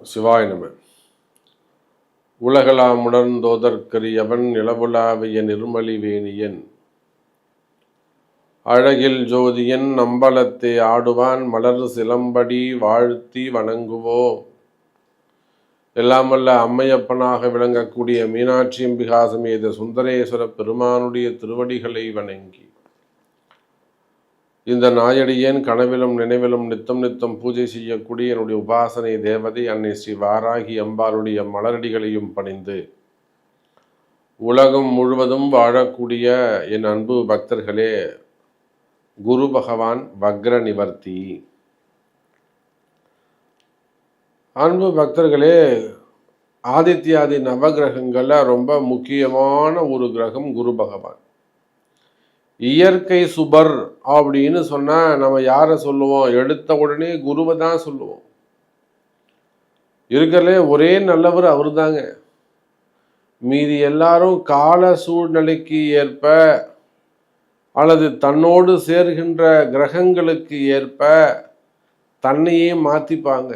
சிவாய நம உலகலாம் உணர்ந்தோதற்கரியவன் நிலவுலாவிய நிர்மலி வேணியன். அழகில் ஜோதியன் நம்பலத்தை ஆடுவான் மலர் சிலம்படி வாழ்த்தி வணங்குவோம் எல்லாமல்ல அம்மையப்பனாக விளங்கக்கூடிய மீனாட்சி அம்பிகா சமேத சுந்தரேஸ்வர பெருமானுடைய திருவடிகளை வணங்கி. இந்த நாயடியேன் கனவிலும் நினைவிலும் நித்தம் நித்தம் பூஜை செய்யக்கூடிய என்னுடைய உபாசனை தேவதை அன்னை ஸ்ரீ வாராகி அம்பாளுடைய மலரடிகளையும் பணிந்து. உலகம் முழுவதும் வாழக்கூடிய என் அன்பு பக்தர்களே குரு பகவான் வக்ர நிவர்த்தி. அன்பு பக்தர்களே ஆதித்யாதி நவகிரகங்களில் ரொம்ப முக்கியமான ஒரு கிரகம் குரு பகவான். இயற்கை சுபர் அப்படின்னு சொன்னால் நம்ம யாரை சொல்லுவோம்? எடுத்த உடனே குருவை தான் சொல்லுவோம். இருக்கிறதுலே ஒரே நல்லவர் அவர் தாங்க மீதி எல்லாரும் கால சூழ்நிலைக்கு ஏற்ப அல்லது தன்னோடு சேர்கின்ற கிரகங்களுக்கு ஏற்ப தன்னையே மாற்றிப்பாங்க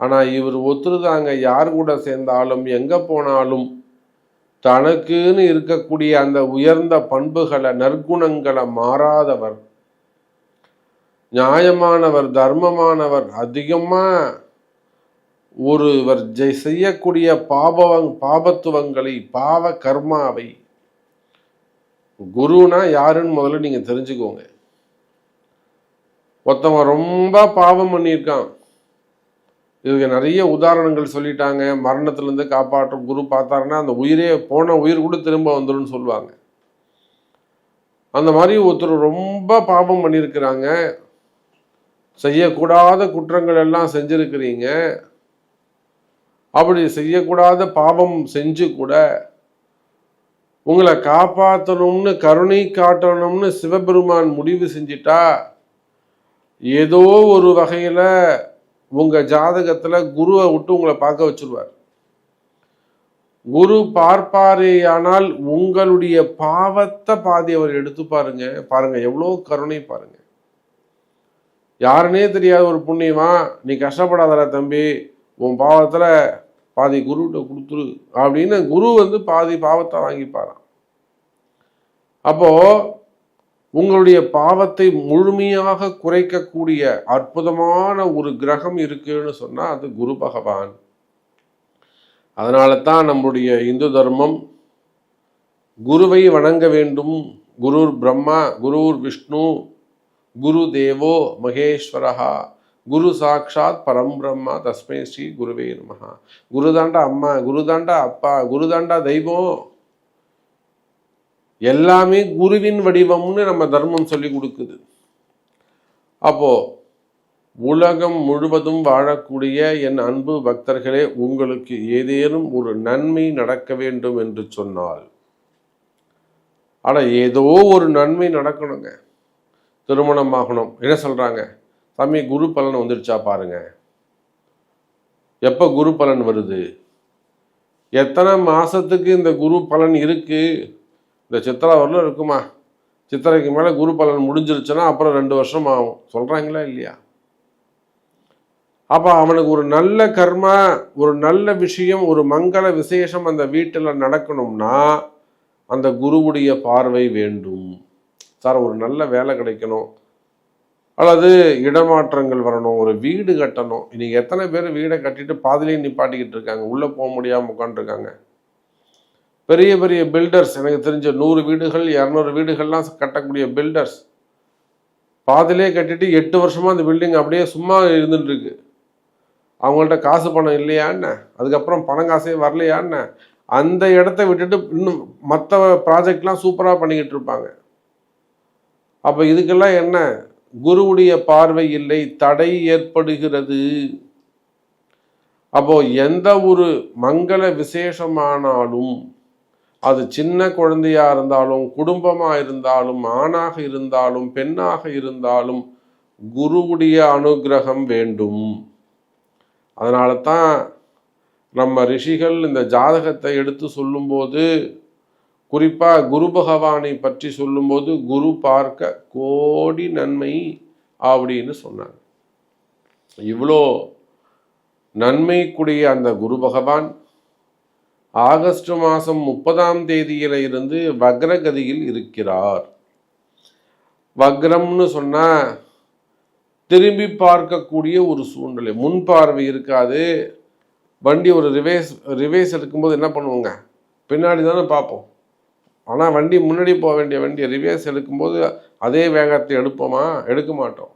ஆனால் இவர் ஒத்துருதாங்க யார் கூட சேர்ந்தாலும் எங்கே போனாலும் தனக்குன்னு இருக்கக்கூடிய அந்த உயர்ந்த பண்புகளை நற்குணங்களை மாறாதவர். நியாயமானவர் தர்மமானவர் அதிகமா ஒருவர் ஜெய் செய்யக்கூடிய பாபவங் பாபத்துவங்களை பாவ கர்மாவை. குருனா யாருன்னு முதல்ல நீங்க தெரிஞ்சுக்கோங்க. ஒருத்தவன் ரொம்ப பாவம் பண்ணியிருக்கான். இதுக்கு நிறைய உதாரணங்கள் சொல்லிட்டாங்க. மரணத்திலேருந்து காப்பாற்றும் குரு பார்த்தாருன்னா அந்த உயிரே போன உயிர் கூட திரும்ப வந்துடும் சொல்லுவாங்க. அந்த மாதிரி ஒருத்தர் ரொம்ப பாபம் பண்ணியிருக்கிறாங்க செய்யக்கூடாத குற்றங்கள் எல்லாம் செஞ்சுருக்கிறீங்க. அப்படி செய்யக்கூடாத பாவம் செஞ்சு கூட உங்களை காப்பாற்றணும்னு கருணை காட்டணும்னு சிவபெருமான் முடிவு செஞ்சிட்டா ஏதோ ஒரு வகையில் உங்கள் ஜாதகத்தில் குருவை விட்டு உங்களை பார்க்க வச்சுருவார். குரு பார்ப்பாரேயானால் உங்களுடைய பாவத்தை பாதி அவர் எடுத்து பாருங்க. பாருங்க எவ்வளோ கருணை பாருங்க. யாருன்னே தெரியாத ஒரு புண்ணியமா நீ கஷ்டப்படாதடா தம்பி உன் பாவத்தில் பாதி குருகிட்ட கொடுத்துரு அப்படின்னு குரு வந்து பாதி பாவத்தை வாங்கிப்பாராம். அப்போது உங்களுடைய பாவத்தை முழுமையாக குறைக்கக்கூடிய அற்புதமான ஒரு கிரகம் இருக்குன்னு சொன்னா அது குரு பகவான். அதனால தான் நம்முடைய இந்து தர்மம் குருவை வணங்க வேண்டும். குருர் பிரம்மா குருர் விஷ்ணு குரு தேவோ மகேஸ்வரஹா குரு சாட்சாத் பரம்பிரம்மா தஸ்மை ஸ்ரீ குருவே நமஹா. குருதாண்டா அம்மா குருதாண்டா அப்பா குருதாண்டா தெய்வம். எல்லாமே குருவின் வடிவம்னு நம்ம தர்மம் சொல்லி கொடுக்குது. அப்போ உலகம் முழுவதும் வாழக்கூடிய என் அன்பு பக்தர்களே உங்களுக்கு ஏதேனும் ஒரு நன்மை நடக்க வேண்டும் என்று சொன்னால் ஆனால் ஏதோ ஒரு நன்மை நடக்கணுங்க. திருமணம் ஆகணும். என்ன சொல்கிறாங்க சாமி குரு பலன் வந்துருச்சா பாருங்க. எப்போ குரு பலன் வருது? எத்தனை மாதத்துக்கு இந்த குரு பலன் இருக்குது இந்த சித்திரை வரலும் இருக்குமா? சித்திரைக்கு மேலே குரு பலன் முடிஞ்சிருச்சுன்னா அப்புறம் ரெண்டு வருஷம் ஆகும். சொல்கிறாங்களா இல்லையா? அப்போ அவனுக்கு ஒரு நல்ல கர்மா ஒரு நல்ல விஷயம் ஒரு மங்கள விசேஷம் அந்த வீட்டில் நடக்கணும்னா அந்த குருவுடைய பார்வை வேண்டும். சார் ஒரு நல்ல வேலை கிடைக்கணும். அல்லது இடமாற்றங்கள் வரணும் ஒரு வீடு கட்டணும். இன்னைக்கு எத்தனை பேர் வீடை கட்டிட்டு பாதிலேயே நிப்பாட்டிக்கிட்டு இருக்காங்க. உள்ளே போக முடியாமல் உட்காந்துருக்காங்க பெரிய பெரிய பில்டர்ஸ் எனக்கு தெரிஞ்ச நூறு வீடுகள் இரநூறு வீடுகள்லாம் கட்டக்கூடிய பில்டர்ஸ் பாதிலே கட்டிட்டு எட்டு வருஷமாக அந்த பில்டிங் அப்படியே சும்மா இருந்துட்டு இருக்கு அவங்கள்ட்ட காசு பணம் இல்லையான்னு அதுக்கப்புறம் பணம் காசே வரலையான்னு அந்த இடத்த விட்டுட்டு இன்னும் மற்ற ப்ராஜெக்ட்லாம் சூப்பராக பண்ணிக்கிட்டு இருப்பாங்க. அப்போ இதுக்கெல்லாம் என்ன? குருவுடைய பார்வை இல்லை தடை ஏற்படுகிறது. அப்போ எந்த ஒரு மங்கள விசேஷமானாலும் அது சின்ன குழந்தையா இருந்தாலும் குடும்பமா இருந்தாலும் ஆணாக இருந்தாலும் பெண்ணாக இருந்தாலும் குருவுடைய அனுகிரகம் வேண்டும். அதனால தான் நம்ம ரிஷிகள் இந்த ஜாதகத்தை எடுத்து சொல்லும்போது குறிப்பா குரு பகவானை பற்றி சொல்லும்போது குரு பார்க்க கோடி நன்மை அப்படின்னு சொன்னாங்க. இவ்வளோ நன்மைக்குரிய அந்த குரு பகவான் ஆகஸ்ட் மாதம் முப்பதாம் தேதியில இருந்து வக்ரகதியில் இருக்கிறார். வக்ரம்னு சொன்னால் திரும்பி பார்க்கக்கூடிய ஒரு சூழ்நிலை. முன் பார்வை இருக்காது. வண்டி ஒரு ரிவேஸ் ரிவேஸ் எடுக்கும்போது என்ன பண்ணுவோங்க? பின்னாடி தானே பார்ப்போம். ஆனால் வண்டி முன்னாடி போக வேண்டிய வண்டி ரிவேஸ் எடுக்கும்போது அதே வேகத்தை எடுப்போமா? எடுக்க மாட்டோம்.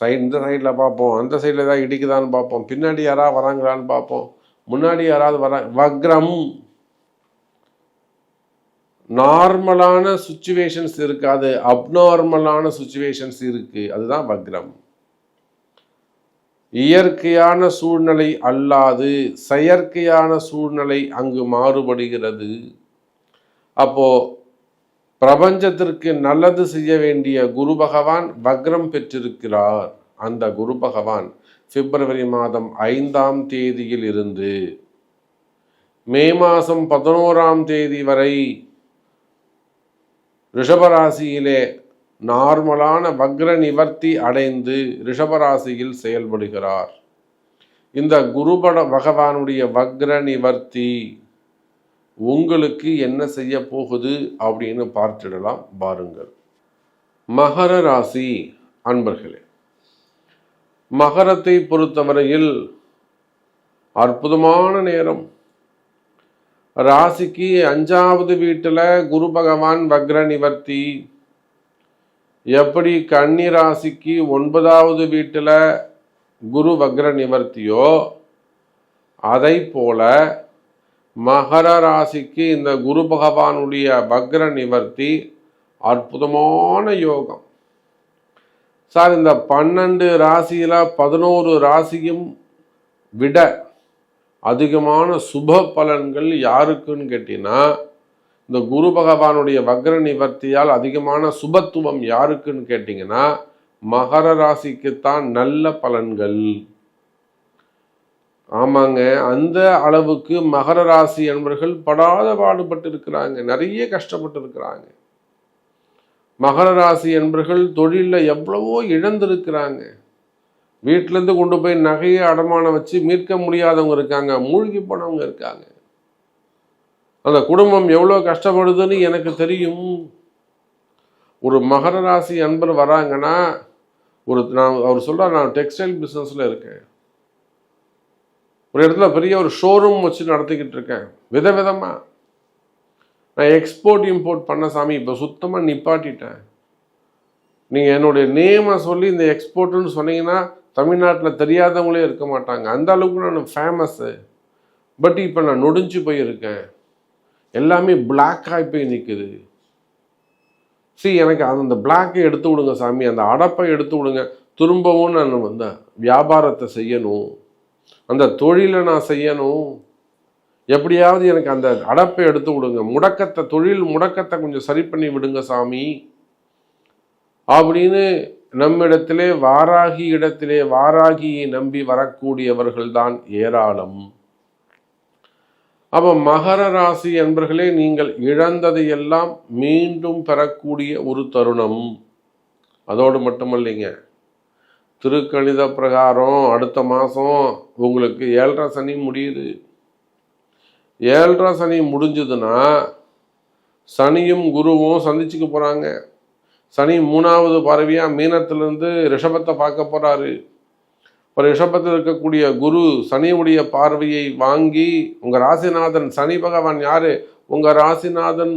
சைடு இந்த சைடில் பார்ப்போம். அந்த சைடில் ஏதாவது இடிக்குதான்னு பார்ப்போம். பின்னாடி யாராவது வராங்களான்னு பார்ப்போம். முன்னாடி யாராவது வர வக்ரம். நார்மலான சுச்சுவேஷன்ஸ் இருக்காது. அப்நார்மலான சுச்சுவேஷன்ஸ் இருக்கு. அதுதான் வக்ரம். இயற்கையான சூழ்நிலை அல்லாது செயற்கையான சூழ்நிலை அங்கு மாறுபடுகிறது. அப்போ பிரபஞ்சத்திற்கு நல்லது செய்ய வேண்டிய குரு பகவான் வக்ரம் பெற்றிருக்கிறார். அந்த குரு பகவான் பிப்ரவரி மாதம் ஐந்தாம் தேதியில் இருந்து மே மாதம் பதினோராம் தேதி வரை ரிஷபராசியிலே நார்மலான வக்ர நிவர்த்தி அடைந்து ரிஷபராசியில் செயல்படுகிறார். இந்த குருபட பகவானுடைய வக்ர நிவர்த்தி உங்களுக்கு என்ன செய்ய போகுது அப்படின்னு பார்த்துடலாம் பாருங்கள். மகர ராசி அன்பர்களே மகரத்தை பொறுத்தவரையில் அற்புதமான நேரம். ராசிக்கு அஞ்சாவது வீட்டில் குரு பகவான் வக்ர நிவர்த்தி. எப்படி கன்னி ராசிக்கு ஒன்பதாவது வீட்டில் குரு வக்ர நிவர்த்தியோ அதை போல மகர ராசிக்கு இந்த குரு பகவானுடைய வக்ர நிவர்த்தி அற்புதமான யோகம். சார் இந்த பன்னெண்டு ராசியில் பதினோரு ராசியும் விட அதிகமான சுப பலன்கள் யாருக்குன்னு கேட்டிங்கன்னா இந்த குரு பகவானுடைய வக்ர நிவர்த்தியால் அதிகமான சுபத்துவம் யாருக்குன்னு கேட்டிங்கன்னா மகர ராசிக்குத்தான் நல்ல பலன்கள். ஆமாங்க அந்த அளவுக்கு மகர ராசி என்பவர்கள் படாத பாடுபட்டு இருக்கிறாங்க நிறைய கஷ்டப்பட்டு இருக்கிறாங்க மகர ராசி என்பர்கள் தொழிலில் எவ்வளவோ இழந்திருக்கிறாங்க. வீட்டிலேருந்து கொண்டு போய் நகையை அடமானம் வச்சு மீட்க முடியாதவங்க இருக்காங்க மூழ்கி போனவங்க இருக்காங்க. அந்த குடும்பம் எவ்வளோ கஷ்டப்படுதுன்னு எனக்கு தெரியும். ஒரு மகர ராசி அன்பர் வராங்கன்னா ஒரு நான் அவர் சொல்கிறார் நான் டெக்ஸ்டைல் பிஸ்னஸில் இருக்கேன். ஒரு இடத்துல பெரிய ஒரு ஷோரூம் வச்சு நடத்திக்கிட்டு இருக்கேன். விதவிதமாக நான் எக்ஸ்போர்ட் இம்போர்ட் பண்ண சாமி இப்போ சுத்தமாக நிப்பாட்டிட்டேன். நீங்கள் என்னுடைய நேமை சொல்லி இந்த எக்ஸ்போர்ட்டுன்னு சொன்னீங்கன்னா தமிழ்நாட்டில் தெரியாதவங்களே இருக்க மாட்டாங்க. அந்த அளவுக்கு நான் ஃபேமஸ்ஸு பட் இப்போ நான் நொடிஞ்சு போயிருக்கேன். எல்லாமே பிளாக்காகி போய் நிற்குது சி எனக்கு அந்த பிளாக்கை எடுத்து விடுங்க சாமி. அந்த அடப்பை எடுத்து விடுங்க. திரும்பவும் நான் வந்தேன். வியாபாரத்தை செய்யணும். அந்த தொழிலை நான் செய்யணும். எப்படியாவது எனக்கு அந்த அடப்பை எடுத்து விடுங்க. முடக்கத்தை தொழில் முடக்கத்தை கொஞ்சம் சரி பண்ணி விடுங்க சாமி. அப்படின்னு நம்மிடத்திலே வாராகி இடத்திலே வாராகியை நம்பி வரக்கூடியவர்கள் தான் ஏராளம். அப்போ மகர ராசி என்பர்களே நீங்கள் இழந்ததையெல்லாம் மீண்டும் பெறக்கூடிய ஒரு தருணம். அதோடு மட்டுமல்லைங்க திருக்கணித பிரகாரம் அடுத்த மாதம் உங்களுக்கு ஏழரை சனி முடியுது. ஏழரை சனி முடிஞ்சதுன்னா சனியும் குருவும் சந்திச்சுக்க போகிறாங்க சனி மூணாவது பறவையாக மீனத்திலிருந்து ரிஷபத்தை பார்க்க போகிறாரு இப்போ ரிஷபத்தில் இருக்கக்கூடிய குரு சனியுடைய பார்வையை வாங்கி உங்கள் ராசிநாதன் சனி பகவான் யார்? உங்கள் ராசிநாதன்.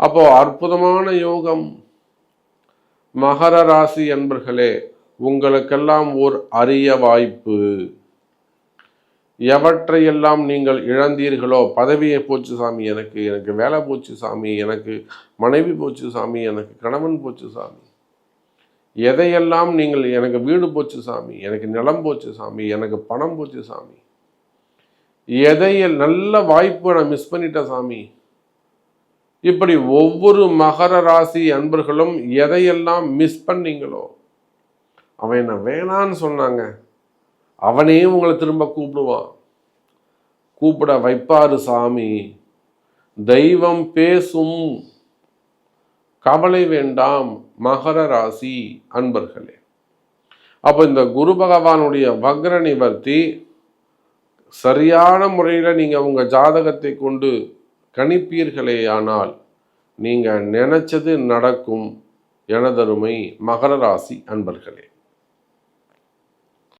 அப்போது அற்புதமான யோகம். மகர ராசி என்பர்களே உங்களுக்கெல்லாம் ஓர் அரிய வாய்ப்பு. எவற்றையெல்லாம் நீங்கள் இழந்தீர்களோ பதவியை போச்சு சாமி எனக்கு எனக்கு வேலை போச்சு சாமி எனக்கு மனைவி போச்சு சாமி எனக்கு கணவன் போச்சு சாமி. எதையெல்லாம் நீங்கள் எனக்கு வீடு போச்சு சாமி எனக்கு நிலம் போச்சு சாமி எனக்கு பணம் போச்சு சாமி. எதைய நல்ல வாய்ப்பு நான் மிஸ் பண்ணிட்டேன் சாமி. இப்படி ஒவ்வொரு மகர ராசி அன்பர்களும் எதையெல்லாம் மிஸ் பண்ணீங்களோ அவன் என்ன வேணான்னு சொன்னாங்க. அவனே உங்களை திரும்ப கூப்பிடுவான். கூப்பிட வைப்பாரு சாமி. தெய்வம் பேசும். கவலை வேண்டாம் மகர ராசி அன்பர்களே. அப்போ இந்த குரு பகவானுடைய வக்ர நிவர்த்தி சரியான முறையில் நீங்கள் உங்கள் ஜாதகத்தை கொண்டு கணிப்பீர்களேயானால் நீங்கள் நினைச்சது நடக்கும் எனதருமை மகர ராசி அன்பர்களே.